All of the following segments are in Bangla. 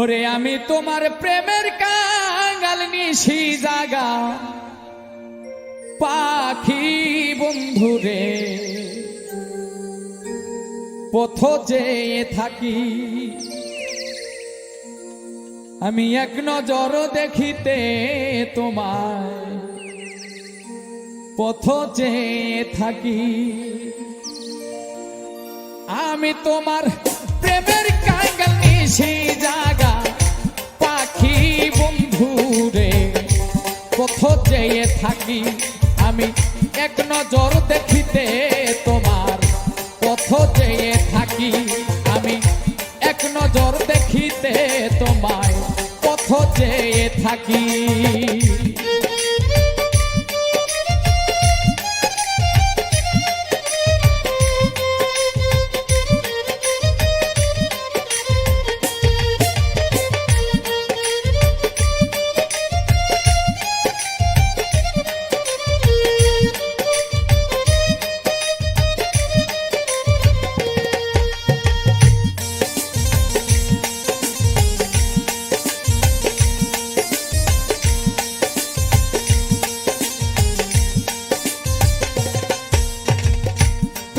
ওরে আমি তোমার প্রেমের কাঙ্গাল নিশি জাগা। পাখি বন্ধুরে পথ চেয়ে থাকি। আমি এক নজর দেখিতে তোমায়, পথ চেয়ে থাকি। আমি তোমার প্রেমের চেয়ে থাকি আমি। এক নজর দেখিতে তোমার পথ চেয়ে থাকি আমি। এক নজর দেখিতে তোমায় পথ চেয়ে থাকি।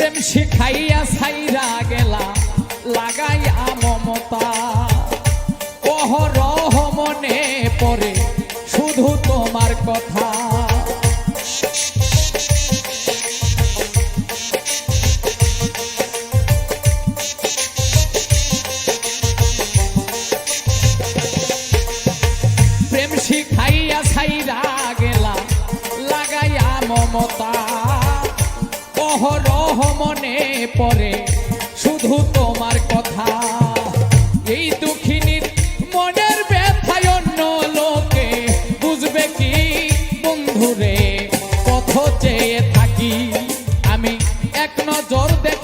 প্রেম শিখাইয়া সাইরা গেলা, লাগাইয়া মমতা। অহরহ মনে পড়ে শুধু তোমার কথা। প্রেম শিখাইয়া সাইরা গেলা, লাগাইয়া মমতা। অহরহ মনে পড়ে। শুধু তোমার কথা। এই দুঃখিনীর মনের ব্যথায় অন্য লোকে বুঝবে কি বন্ধুরে? পথ চেয়ে থাকি আমি এক নজর দেখিতে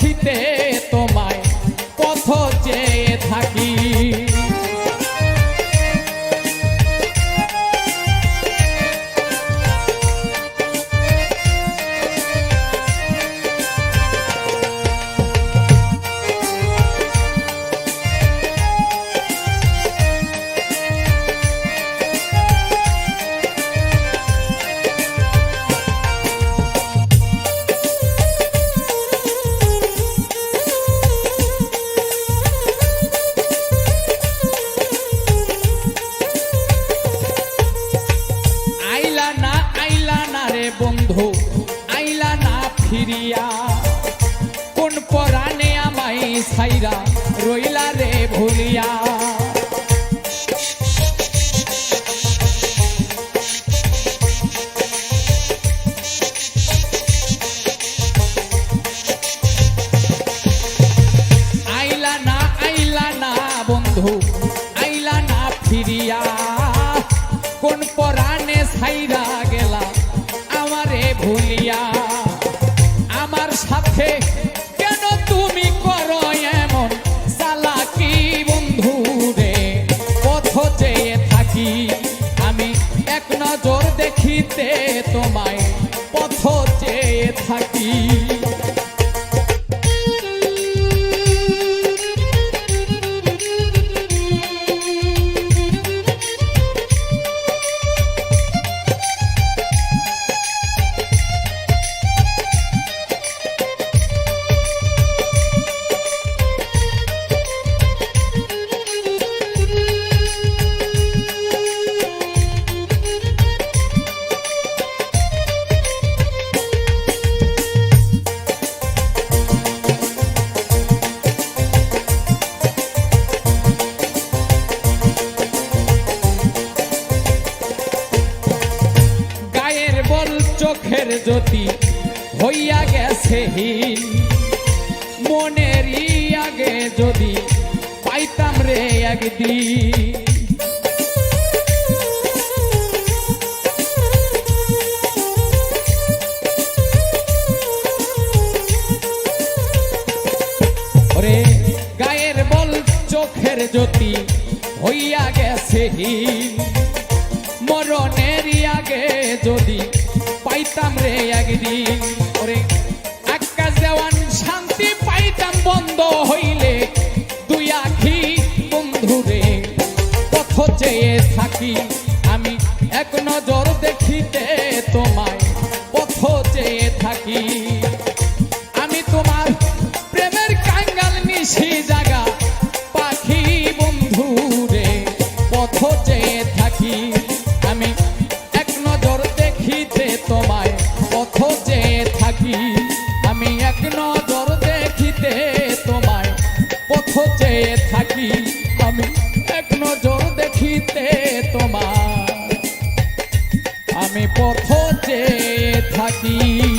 ফিরিয়া, কোন পরাণে আমায় সাইরা রইলা রে ভুলিয়া? আইলা না আইলা না বন্ধু, আইলা না ফিরিয়া। কোন পরাণে ছাইরা গেলা আমারে ভুলিয়া? সাথে? কেন তুমি করো এমন চালাকি বন্ধু রে পথ চেয়ে থাকি, আমি এক নজর দেখিতে জ্যোতি হইয়া গেছে হীন মনের আগে যদি পাইতাম রে একদিন। ওরে গায়ের বল চোখের জ্যোতি হইয়া গেছে হীন মরণের আগে যদি পাইতাম রে একদিন। আকাশ দেওয়ান শান্তি পাইতাম বন্ধ হইলে তোমায় আমি পথ চেয়ে থাকি